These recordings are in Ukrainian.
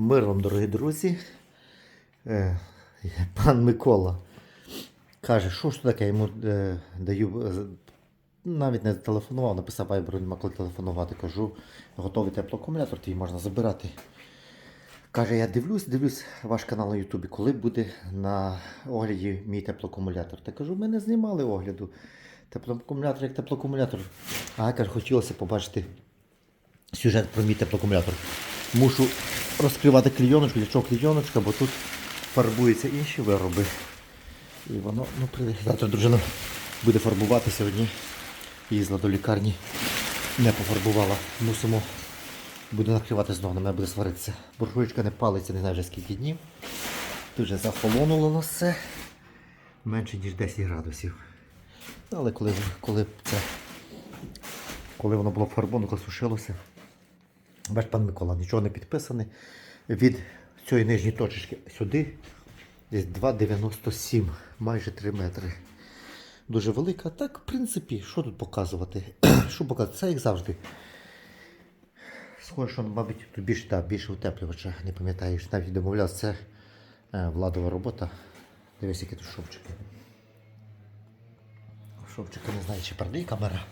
Мир вам, дорогі друзі. Е, пан Микола каже, що ж таке, я йому е, даю, е, навіть не телефонував, написав Вайберу, нема коли телефонувати. Кажу, готовий теплоакумулятор, твій можна забирати. Каже, я дивлюсь, дивлюсь ваш канал на Ютубі, коли буде на огляді мій теплоакумулятор. Та кажу, ми не знімали огляду. Теплоакумулятор як теплоакумулятор. А каже, хотілося побачити сюжет про мій теплоакумулятор. Мушу розкривати клійоночку. Для чого клійоночка, бо тут фарбуються інші вироби. І воно, ну, завтра дружина буде фарбувати сьогодні. Їздила до лікарні, не пофарбувала. Мусимо буде накривати знову, на мене буде сваритися. Буржуєчка не палиться, не знаю вже скільки днів. Тут вже захолонуло на все. Менше ніж 10 градусів. Але коли, коли це коли воно було фарбовано, коли сушилося. Бач, пан Микола, нічого не підписане. Від цієї нижньої точечки сюди десь 2,97, майже 3 метри. Дуже велика. Так, в принципі, що тут показувати? що показувати? Це як завжди. Схоже, що, мабуть, тут більше, так, більше утеплювача, не пам'ятаєш, навіть домовлявся, це е, владова робота. Дивись, які тут шовчики. Шовчики не знаю, чи передає камера.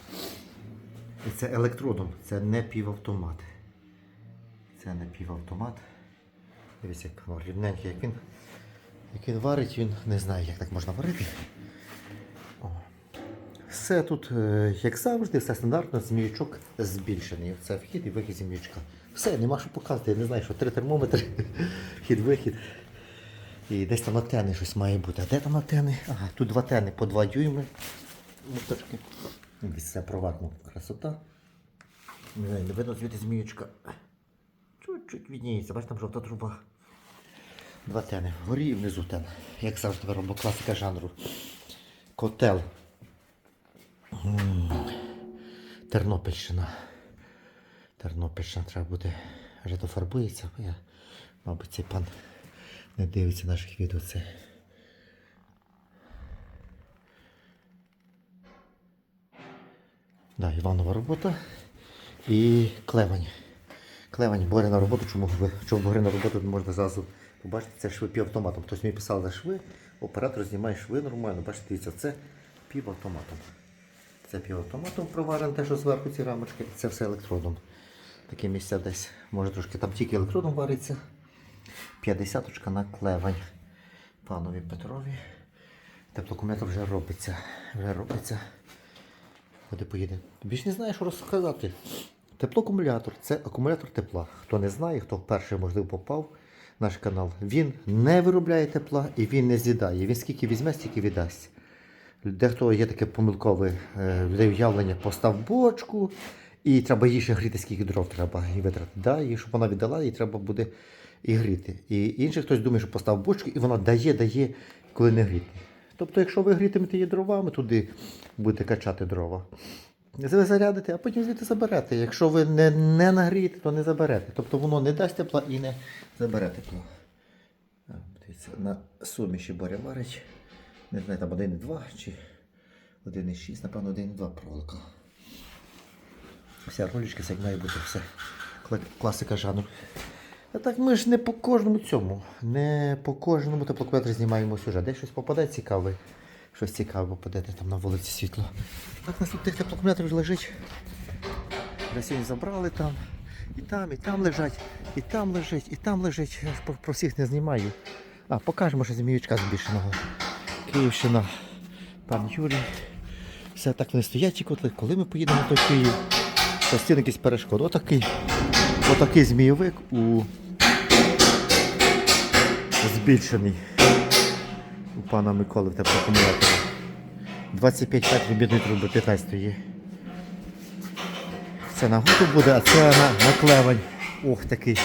І це електродом, це не півавтомат. Це не півавтомат. Дивіться, як воно рівненьке, як він. Як він варить, він не знає, як так можна варити. О. Все тут, е, як завжди, все стандартно, зміючок збільшений. Це вхід і вихід зміючка. Все, нема що показати. Я не знаю, що три термометри, вхід-вихід. І десь там антени щось має бути. А де там антени? Ага, тут два тени по 2 дюйми. Муточки. Все провадно. Красота. Не знаю, не видно звідти зміючка. Чуть-чуть відніється, бачиш, там жовта труба. Два тени. Вгорі і внизу тен. Як завжди виробимо класика жанру. Котел. Тернопільщина. Тернопільщина треба буде. Вже дофарбується. Я, мабуть, цей пан не дивиться наших відео. Це. Да, Іванова робота і клевань. Клевань Боря на роботу, чому чому Боря на роботу можна зразу побачити, це шви півавтоматом. Хтось мені писав за шви, оператор знімає шви нормально. Бачите, дивіться, це півавтоматом. Це півавтоматом проварено, те, що зверху ці рамочки, це все електродом. Таке місце десь, може трошки там тільки електродом вариться. 50 на клевань. Панові Петрові. Теплокумулятор вже робиться. Вже робиться. Куди поїде? Більш не знаю, що розказати. Теплоакумулятор це акумулятор тепла. Хто не знає, хто вперше, можливо, попав в наш канал, він не виробляє тепла і він не з'їдає. Він скільки візьме, стільки віддасть. Дехто є таке помилкове е, людей уявлення, постав бочку, і треба її ще гріти, скільки дров треба і витратити. Да? І щоб вона віддала, їй треба буде і гріти. І інший хтось думає, що постав бочку, і вона дає, дає, коли не гріти. Тобто, якщо ви грітимете її дровами, туди будете качати дрова. Ви зарядите, а потім звідти заберете. Якщо ви не, не нагрієте, то не заберете. Тобто воно не дасть тепла і не забере тепло. Дивіться, на суміші Боря варить. Не знаю, там 1,2 чи 1,6, напевно, 1,2 проволока. Вся ролічка, як має бути все. Класика жанру. А так ми ж не по кожному цьому, не по кожному теплокветрі знімаємо сюжет. Десь щось попаде цікаве, щось цікаве попаде, де там на вулиці світло. Так у нас тут тих теплокметрів лежить. Сьогодні забрали там, і там, і там лежать, і там лежить, і там лежить. Я ж про, про всіх не знімаю. А, покажемо ще зміючка збільшеного. Київщина, пан Юрій. Все так вони стоять ті котли. Коли ми поїдемо до Київ, постійно якісь перешкоди. Отакий, отакий змійовик у збільшений у пана Миколи в теплоакумуляторі. 25 метрів бідної труби, 15 є. Це на гуту буде, а це на, на клевань. Ох, такий.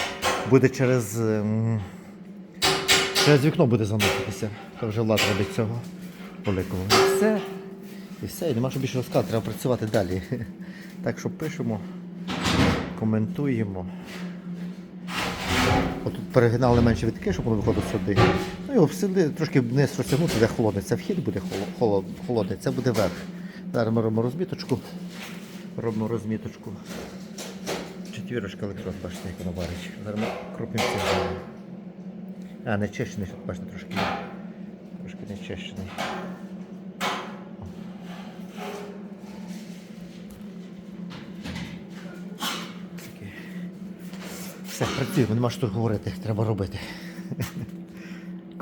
Буде через. ем, Через вікно буде заноситися. То вже влад робить цього великого. І все. І все, і нема що більше розказати, треба працювати далі. Так що пишемо, коментуємо. Отут перегинали менше вітки, щоб воно виходило сюди. Ну його сюди трошки вниз розтягнути, де холодний. Це вхід буде холо- холо- холодний, це буде верх. Зараз ми робимо розміточку. Робимо розміточку. Четвірочка електрод, бачите, як воно варить. Зараз ми крупним цим. А, не чищений, бачите, трошки. Трошки не чищений. Все, працюємо, нема що говорити, треба робити.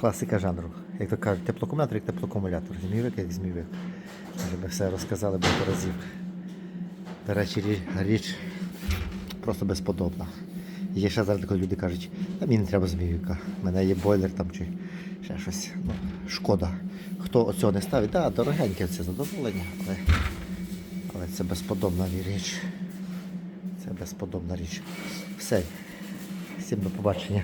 Класика жанру. Як то кажуть, теплокумулятор як теплокумулятор. Змійовик як змійовик. Ми все розказали багато разів. До речі, річ просто безподобна. Є ще зараз коли люди кажуть, а мені не треба змійовика, в мене є бойлер там чи ще щось. Ну, шкода. Хто оцього не ставить, да, дорогеньке це задоволення, але, але це безподобна річ. Це безподобна річ. Все. Всім до побачення.